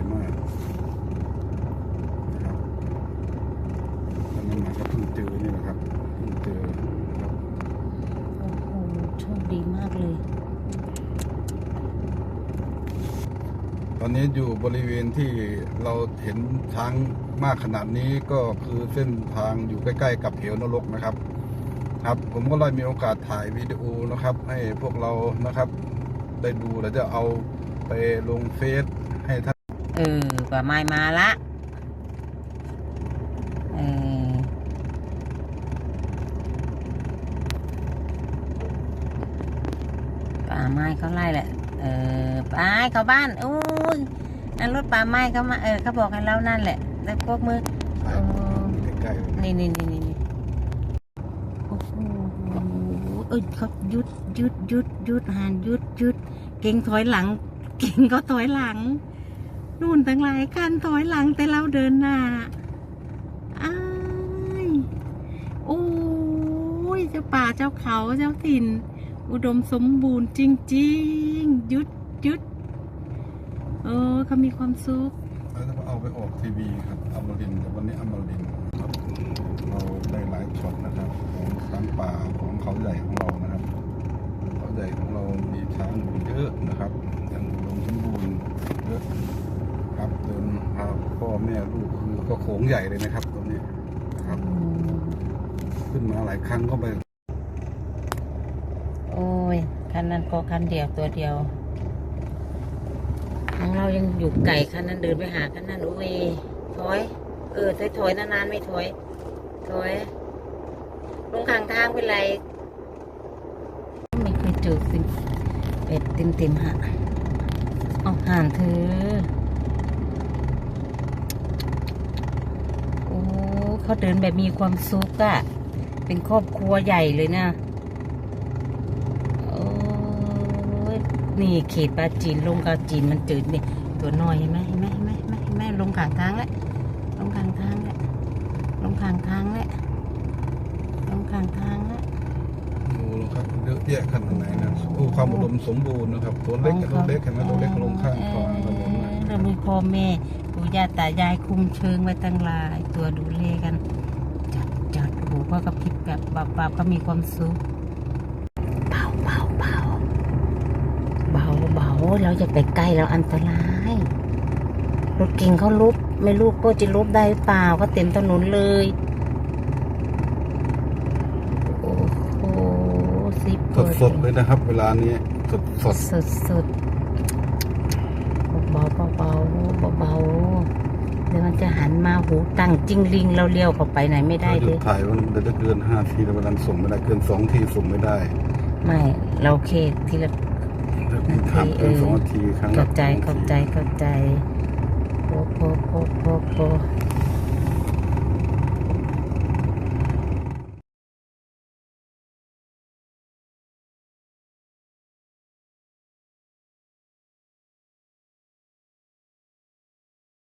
ญ่มากนะครับแล้วนั่นมาก็เพิ่งเจอนี่แหละครับเพิ่งเจอครับโอ้โหโชคดีมากเลย ตอนนี้อยู่บริเวณที่เราเห็นช้างมากขนาดนี้ก็คือเส้นทางอยู่ใกล้ๆ กับเหวนรกนะครับ ครับ ผมก็เลยมีโอกาสถ่ายวิดีโอนะครับ ให้พวกเรานะครับ ได้ดูแล้วจะเอาไปลงเฟซให้ท่าน เออป่าไม้มาละ เออ ป่าไม้เขาไล่แหละ เออไปเข้าบ้านอุ้ยนั่นรถป่าไม้เขามา เออเขาบอกให้เรานั่นแหละ แล้วพวกมือถ่ายอ๋อใกล้ๆนี่นี่นี่นี่นี่โอ้โหเอ้ยเขาหยุดหยุดหยุดหยุดหันหยุดหยุด เก่งถอยหลัง เก่งก็ถอยหลัง นู่นตั้งหลายคันถอยหลังแต่เราเดินหน้าอ้ายโอ้ยเจ้าป่าเจ้าเขาเจ้าถิ่น อุดมสมบูรณ์จริงๆยุดยุดเออเขามีความสุขแล้วจะเอาไปออกทีวีครับอมรินแต่วันนี้อมรินครับเราได้หลายช็อตนะครับของช้างป่าของเขาใหญ่ของเรานะครับเขาใหญ่ของเรามีช้างเยอะนะครับยังอุดมสมบูรณ์เยอะ พ่อแม่ลูกคือก็โขงใหญ่เลยนะครับ ตรงนี้นะครับ ขึ้นมาหลายครั้งก็ไป โอ้ยคันนั้นก็คันเดียวตัวเดียว ของเรายังอยู่ไก่คันนั้นเดินไปหาคันนั้นโอ้ยถอย เออถอยถอยนานๆไม่ถอยถอยลงข้างทางเป็นไรไม่เคยเจอสิเป็ดติมติมๆฮะเอาห่านเธอ เขาเดินแบบมีความสุขอะเป็นครอบครัวใหญ่เลยนะโอ้ยนี่เขตปลาจีนลงกาจีนมันจืดนี่ตัวน้อยเห็นไหมเห็นไหมเห็นไหมเห็นไหมเห็นไหมลงข้างทางแล้วลงข้างทางแล้วลงข้างทางแล้วลงข้างทางแล้วดูนะครับเยอะแยะขนาดไหนนะผู้ความอุดมสมบูรณ์นะครับ ตัวเล็กกับตัวเล็กเห็นไหมตัวเล็กลงข้างคลองถนน นะเรามีพ่อแม่ปู่ย่าตายายคุมเชิงไว้ตั้งหลายตัวดูเลกัน จัดจัดหูก็กระพริบแบบบับบับก็มีความสุขเบาเบาเบาเบาเบาเราจะไปใกล้เราอันตรายรถเก่งเขาลุบไม่รู้ก็จะลุบได้เปล่าก็เต็มถนนเลยโอ้โหสิบสดสดๆเลยนะครับ เวลานี้สดสดสดสด เบาเบาเบาเบาเบาๆเดี๋ยวมันจะหันมาหูตั้งจิ้งลิงเราเลี้ยวเข้าไปไหนไม่ได้เราหเลยุดยถ่ายวันเดี๋ยวจะเกินห้าทีแล้วเวลาส่งไม่ได้เกินสองทีส่งไม่ได้ไม่เราเคทีละ ถ้าพี่ถามเกินสองนาทีครั้งละเข้าใจสองทีเข้าใจเข้าใจโปโปโปโปโป